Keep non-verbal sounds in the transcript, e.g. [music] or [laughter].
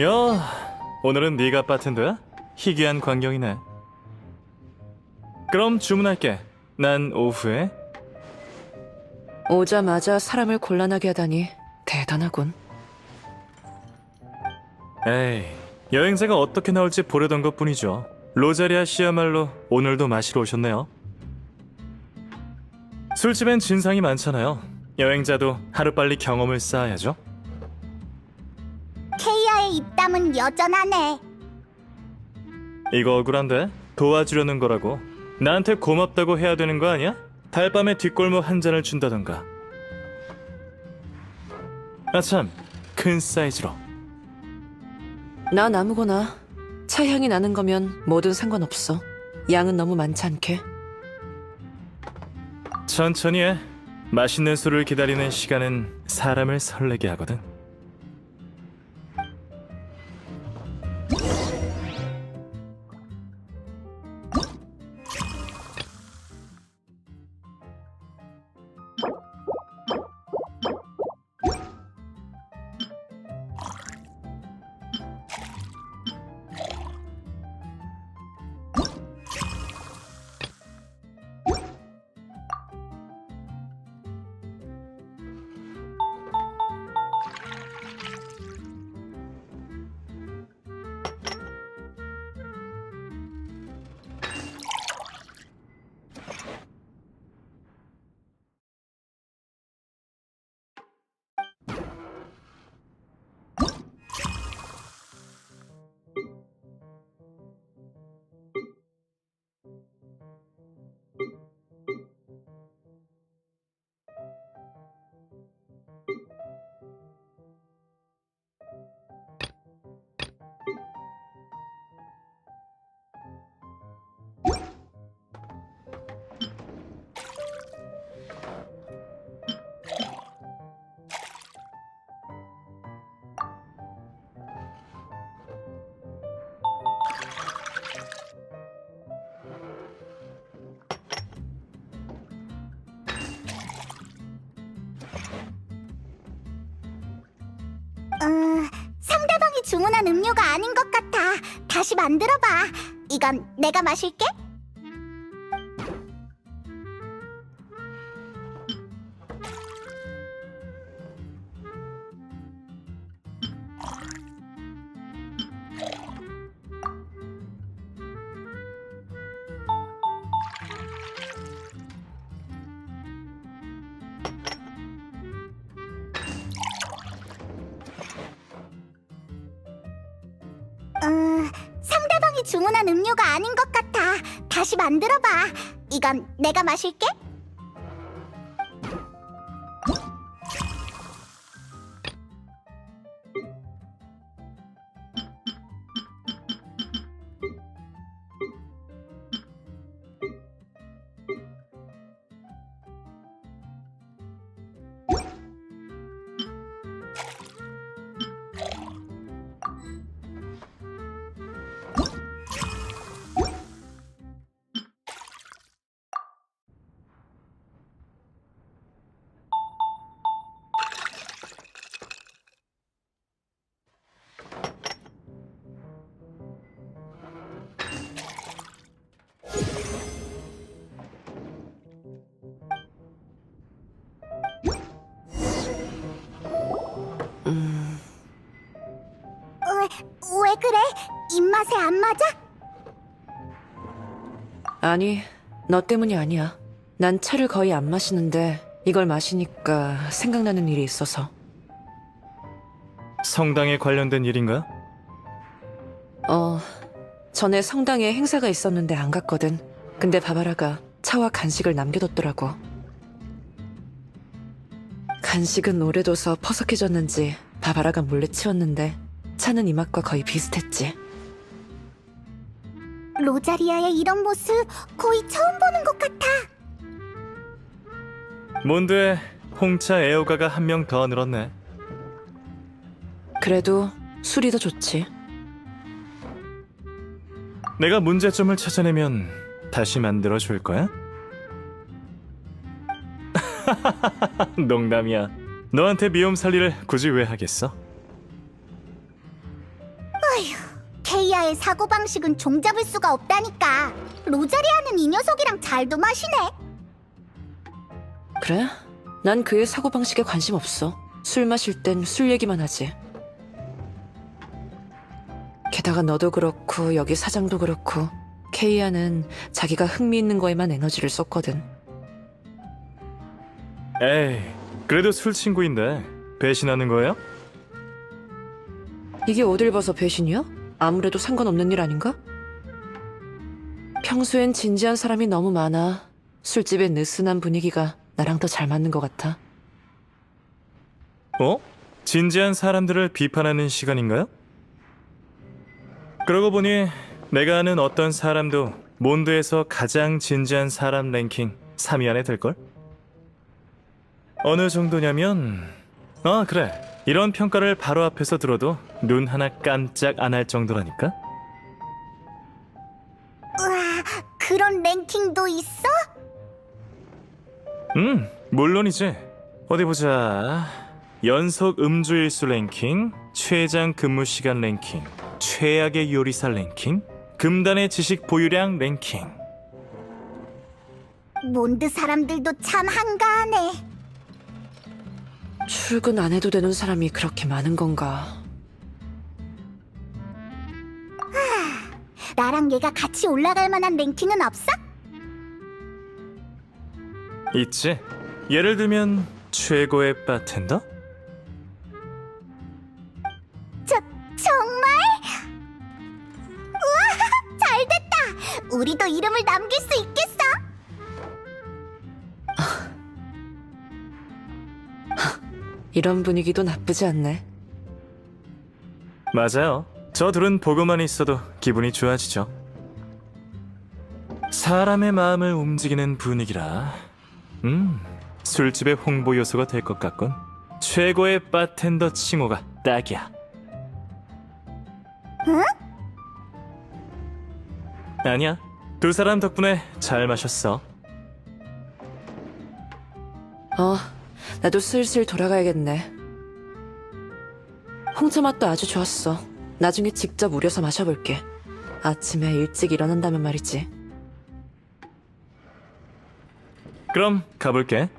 야, 오늘은 네가 바텐더야? 희귀한 광경이네. 그럼 주문할게. 난 오후에. 오자마자 사람을 곤란하게 하다니 대단하군. 에이, 여행사가 어떻게 나올지 보려던 것 뿐이죠. 로자리아 씨야말로 오늘도 마시러 오셨네요. 술집엔 진상이 많잖아요. 여행자도 하루빨리 경험을 쌓아야죠. 입담은 여전하네. 이거 억울한데? 도와주려는 거라고. 나한테 고맙다고 해야 되는 거 아니야? 달밤에 뒷골목 한 잔을 준다던가. 아참, 큰 사이즈로. 난 아무거나 차 향이 나는 거면 뭐든 상관없어. 양은 너무 많지 않게. 천천히 해. 맛있는 술을 기다리는 시간은 사람을 설레게 하거든. 주문한 음료가 아닌 것 같아. 다시 만들어봐. 이건 내가 마실게. 주문한 음료가 아닌 것 같아. 다시 만들어봐. 이건 내가 마실게. 왜 그래? 입맛에 안 맞아? 아니, 너 때문이 아니야. 난 차를 거의 안 마시는데 이걸 마시니까 생각나는 일이 있어서. 성당에 관련된 일인가? 어, 전에 성당에 행사가 있었는데 안 갔거든. 근데 바바라가 차와 간식을 남겨뒀더라고. 간식은 오래둬서 퍼석해졌는지 바바라가 몰래 치웠는데 차는 이 맛과 거의 비슷했지. 로자리아의 이런 모습 거의 처음 보는 것 같아. 몬드에 홍차 애호가가 한 명 더 늘었네. 그래도 술이 더 좋지. 내가 문제점을 찾아내면 다시 만들어 줄 거야? [laughs] 농담이야. 너한테 미움 살리를 굳이 왜 하겠어? 로자리아의 사고방식은 종잡을 수가 없다니까. 로자리아는 이 녀석이랑 잘도 마시네. 그래? 난 그의 사고방식에 관심 없어. 술 마실 땐 술 얘기만 하지. 게다가 너도 그렇고 여기 사장도 그렇고 케이아는 자기가 흥미있는 거에만 에너지를 썼거든. 에이, 그래도 술 친구인데 배신하는 거예요? 이게 어딜 봐서 배신이야? 아무래도 상관없는 일 아닌가? 평소엔 진지한 사람이 너무 많아. 술집의 느슨한 분위기가 나랑 더 잘 맞는 것 같아. 어? 진지한 사람들을 비판하는 시간인가요? 그러고 보니 내가 아는 어떤 사람도 몬드에서 가장 진지한 사람 랭킹 3위 안에 들걸? 어느 정도냐면 아 그래 이런 평가를 바로 앞에서 들어도 눈 하나 깜짝 안 할 정도라니까? 우와, 그런 랭킹도 있어? 음 물론이지 어디 보자 연속 음주일수 랭킹 최장 근무시간 랭킹 최악의 요리사 랭킹 금단의 지식 보유량 랭킹 몬드 사람들도 참 한가하네. 출근 안 해도 되는 사람이 그렇게 많은 건가? 나랑 얘가 같이 올라갈 만한 랭킹은 없어? 있지 예를 들면 최고의 바텐더? 저, 정말? 우와, [laughs] 잘 됐다. 우리도 이름을 남길 수 있겠어. 이런 분위기도 나쁘지 않네. 맞아요. 저 둘은 보고만 있어도 기분이 좋아지죠. 사람의 마음을 움직이는 분위기라. 음 술집의 홍보 요소가 될 것 같군. 최고의 바텐더 칭호가 딱이야. 응? 아니야. 두 사람 덕분에 잘 마셨어. 어, 나도 슬슬 돌아가야겠네. 홍차 맛도 아주 좋았어. 나중에 직접 우려서 마셔볼게. 아침에 일찍 일어난다면 말이지. 그럼 가볼게